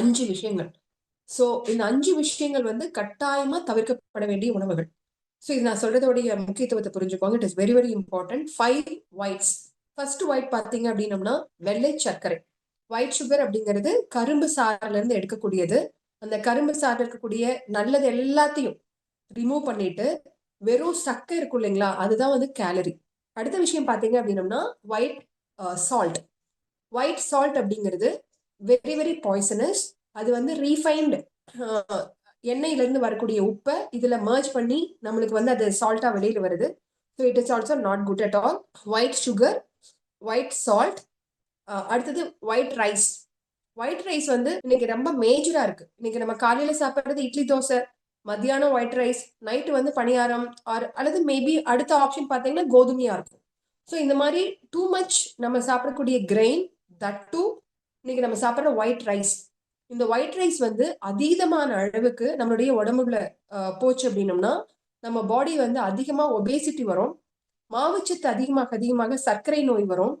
அஞ்சு விஷயங்கள். ஸோ இந்த அஞ்சு விஷயங்கள் வந்து கட்டாயமா தவிர்க்கப்பட வேண்டிய உணவுகள். ஸோ இது நான் சொல்றதோடைய முக்கியத்துவத்தை புரிஞ்சுக்கோங்க. It is very very important five whites first white பார்த்தீங்க அப்படின்னம்னா வெள்ளை சர்க்கரை. ஒயிட் சுகர் அப்படிங்கிறது கரும்பு சாறுல இருந்து எடுக்கக்கூடியது. அந்த கரும்பு சாறுல இருக்கக்கூடிய நல்லது எல்லாத்தையும் ரிமூவ் பண்ணிட்டு வெறும் சக்கை இருக்கும் இல்லைங்களா? அதுதான் வந்து கேலரி அடுத்த விஷயம் பார்த்தீங்க அப்படின்னம்னா ஒயிட் சால்ட் ஒயிட் சால்ட் அப்படிங்கிறது வெரி வெரி பாய்சனஸ் அது வந்து ரீஃபைன்டு எண்ணெயில இருந்து வரக்கூடிய உப்பை இதுல மர்ஜ் பண்ணி நம்மளுக்கு வந்து அது சால்ட்டா வெளியில வருது. So it is also not good at all white sugar white salt அடுத்தது ஒயிட் ரைஸ் ஒயிட் ரைஸ் வந்து இன்னைக்கு ரொம்ப மேஜரா இருக்கு. இன்னைக்கு நம்ம காலையில சாப்பிட்றது இட்லி தோசை மத்தியானம் ஒயிட் ரைஸ் நைட்டு வந்து பணியாரம் ஆர் அல்லது மேபி அடுத்த ஆப்ஷன் பார்த்தீங்கன்னா கோதுமையா இருக்கும். ஸோ இந்த மாதிரி டூ மச் நம்ம சாப்பிடக்கூடிய கிரெயின் தட் டூ இன்னைக்கு நம்ம சாப்பிட்ற ஒயிட் ரைஸ் இந்த ஒயிட் ரைஸ் வந்து அதீதமான அளவுக்கு நம்மளுடைய உடம்புல போச்சு அப்படின்னம்னா நம்ம பாடி வந்து அதிகமாக ஒபேசிட்டி வரும். மாவுச்சத்து அதிகமாக அதிகமாக சர்க்கரை நோய் வரும்.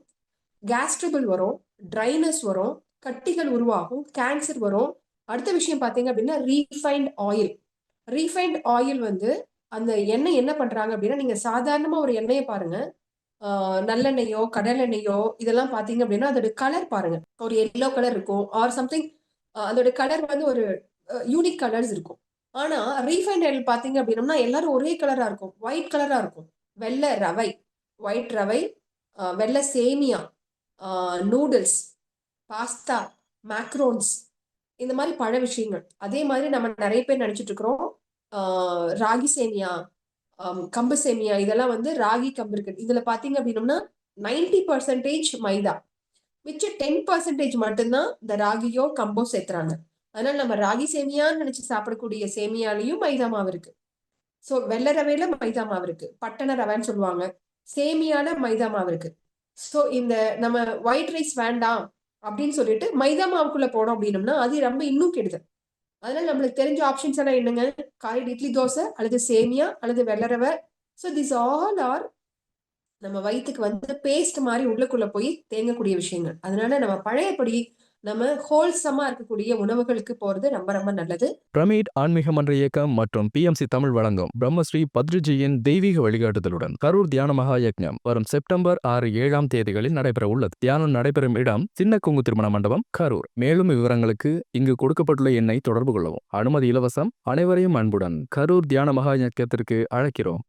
கேஸ்ட்ரபிள் வரும். ட்ரைனஸ் வரும். கட்டிகள் உருவாகும். கேன்சர் வரும். அடுத்த விஷயம் பார்த்தீங்க அப்படின்னா ரீஃபைண்ட் ஆயில் ரீஃபைண்ட் ஆயில் வந்து அந்த எண்ணெய் என்ன பண்றாங்க அப்படின்னா நீங்க சாதாரணமா ஒரு எண்ணெயை பாருங்க. நல்லெண்ணெயோ கடலெண்ணெயோ இதெல்லாம் பாத்தீங்க அப்படின்னா அதோட கலர் பாருங்க. ஒரு எல்லோ கலர் இருக்கும் ஆர் சம்திங் அதோட கலர் வந்து ஒரு யூனிக் கலர்ஸ் இருக்கும். ஆனா ரீஃபைண்ட் ஆயில் பாத்தீங்க அப்படின்னா எல்லாரும் ஒரே கலரா இருக்கும். ஒயிட் கலரா இருக்கும். வெள்ளை ரவை. ஒயிட் ரவை வெள்ளை சேமியா நூடுல்ஸ் பாஸ்தா மேக்ரோன்ஸ் இந்த மாதிரி பழ விஷயங்கள். அதே மாதிரி நம்ம நிறைய பேர் நினைச்சிட்டு இருக்கிறோம் ராகி சேமியா கம்பு சேமியா இதெல்லாம் வந்து ராகி கம்பு இருக்கு. இதுல பாத்தீங்க அப்படின்னம்னா நைன்டி பர்சன்டேஜ் மைதா. மிச்சம் டென் பர்சன்டேஜ் மட்டும்தான் இந்த ராகியோ கம்போ சேர்த்துறாங்க. அதனால நம்ம ராகி சேமியான்னு நினைச்சு சாப்பிடக்கூடிய சேமியாலையும் மைதா மாவு இருக்கு. ஸோ வெள்ளை ரவையில மைதா மாவு இருக்கு. பட்டண ரவைன்னு சொல்லுவாங்க. சேமியால மைதா மாவு இருக்கு. ஸோ இந்த நம்ம ஒயிட் ரைஸ் வேண்டாம் அப்படின்னு சொல்லிட்டு மைதா மாவுக்குள்ள போனோம் அப்படின்னம்னா அது ரொம்ப இன்னும் கெடுதல். அதனால நம்மளுக்கு தெரிஞ்ச ஆப்ஷன்ஸ் எல்லாம் என்னங்க? காலையில் இட்லி தோசை அல்லது சேமியா அல்லது வெள்ளரவை. ஸோ திஸ் ஆல் ஆர் நம்ம வயிற்றுக்கு வந்து பேஸ்ட் மாதிரி உள்ளுக்குள்ள போய் தேங்கக்கூடிய விஷயங்கள். அதனால நம்ம பழையபடி நம்ம ஹோல்சமா இருக்கக்கூடிய உணவுகளுக்கு போறது ரொம்ப ரொம்ப நல்லது. பிரமிட் ஆன்மீக மன்ற இயக்கம் மற்றும் பிஎம்சி தமிழ் வழங்கும் பிரம்மஸ்ரீ பத்ரிஜியின் தெய்வீக வழிகாட்டுதலுடன் கரூர் தியான மகா யஜ்ஞம் வரும் செப்டம்பர் ஆறு ஏழாம் தேதிகளில் நடைபெற உள்ளது. தியானம் நடைபெறும் இடம் சின்ன குங்கு திருமண மண்டபம் கரூர். மேலும் விவரங்களுக்கு இங்கு கொடுக்கப்பட்டுள்ள எண்ணை தொடர்பு கொள்ளவும். அனுமதி இலவசம் அனைவரையும் அன்புடன் கரூர் தியான மகா யக்ஞத்திற்கு அழைக்கிறோம்.